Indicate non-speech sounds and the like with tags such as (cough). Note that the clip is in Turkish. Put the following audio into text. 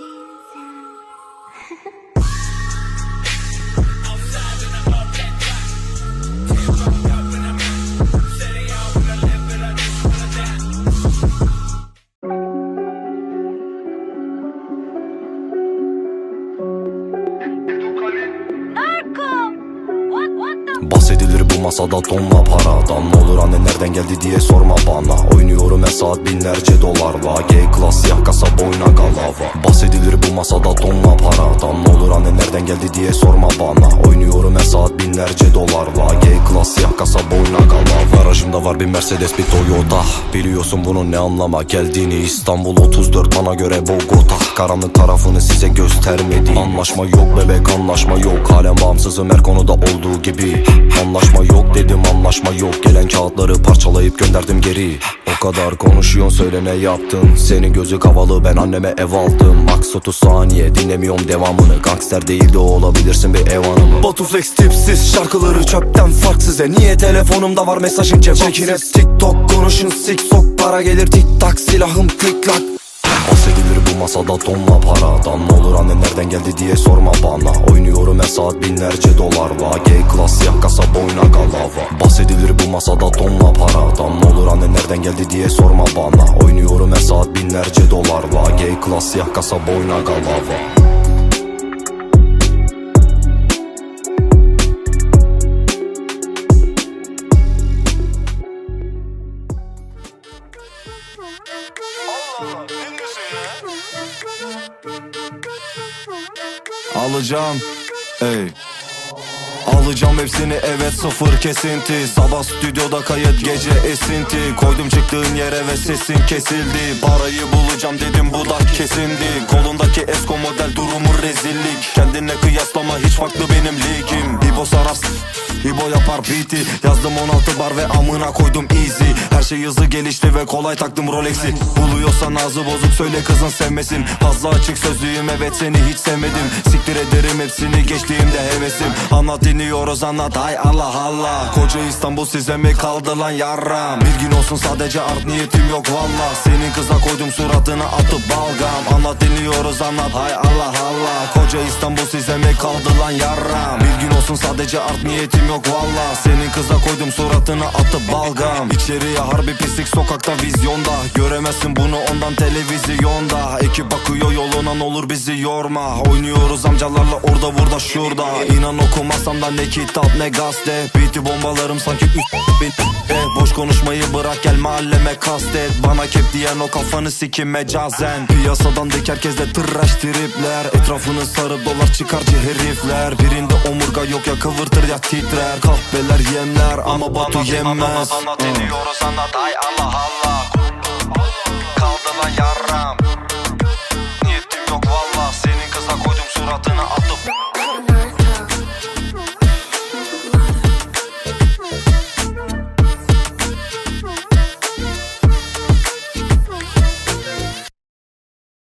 Bahsedilir (laughs) bu masada tonla paradan Ne olur anne nereden geldi diye sorma bana. Oynuyorum her saat binlerce dolarla. G-Class siyah kasa boyna galava. Bahsedilir bu masada tonla paradan Ne olur anne nereden geldi diye sorma bana. Oynuyorum her saat binlerce dolarla. G-Class siyah kasa boyna galava. Garajımda var bir Mercedes bir Toyota. Biliyorsun bunun ne anlama geldiğini. İstanbul 34 bana göre Bogota. Karanlık tarafını size göstermedi. Anlaşma yok bebek anlaşma yok. Halen bağımsızım her konuda olduğu gibi Anlaşma yok dedim anlaşma yok. Gelen kağıtları parçalayıp gönderdim geri. O kadar konuşuyorsun söyle ne yaptın? Senin gözü havalı ben anneme ev aldım. Max 30 saniye dinlemiyorum devamını. Gangster değil de olabilirsin bir ev hanımı. Batu tipsiz şarkıları çöpten farksız e Niye telefonumda var mesajın cevapsız? Çekin hep tiktok konuşun sik sok Para gelir. Tik tak silahım lak Bahsedilir bu masada tonla paradan Ne olur anne nereden geldi diye sorma bana. Oynuyorum her saat binlerce dolarla G-Class siyah kasa boyna galava. Bahsedilir bu masada tonla paradan Ne olur anne nereden geldi diye sorma bana. Oynuyorum her saat binlerce dolarla G-Class siyah kasa boyna galava Alacağım Ey. Alacağım hepsini evet sıfır kesinti. Sabah stüdyoda kayıt gece esinti. Koydum çıktığın yere ve sesin kesildi. Parayı bulacağım dedim bu da kesindi. Kolundaki esko model durumu rezillik. Kendine kıyaslama hiç farklı benim ligim. İbo saras İbo yapar beat'i. Yazdım 16 bar ve amına koydum easy. Her şey hızlı gelişti ve kolay taktım Rolex'i. Buluyorsan ağzı bozuk söyle kızın sevmesin. Fazla açık sözlüyüm evet seni hiç sevmedim. Siktir ederim hepsini geçtiğimde hevesim. Anlat dinliyoruz anlat. Hay Allah Allah. Koca İstanbul size mi kaldı lan yarram? Bir gün olsun sadece art niyetim yok valla. Senin kıza koydum suratına atıp balgam. Anlat dinliyoruz anlat. Hay Allah Allah. Koca İstanbul size mi kaldı lan yarram? Bir gün olsun sadece art niyetim yok valla. Senin kıza koydum suratına atıp balgam. İçeriye harbi pislik sokakta vizyonda. Göremezsin bunu ondan televizyonda Ekip ne olur bizi yorma Oynuyoruz amcalarla orada burada şurada İnan okumasam da ne kitap ne gazete Beat'i bombalarım sanki e, Boş konuşmayı bırak gel mahalleme kastet Bana kep diyen o kafanı sikim mecazen Piyasadan dik herkesle tıraş tripler Etrafını sarıp dolar çıkarcı herifler Birinde omurga yok ya kıvırtır ya titrer Kahveler yemler ama batu yemez Anlat ediyoruz anlat ay Allah Allah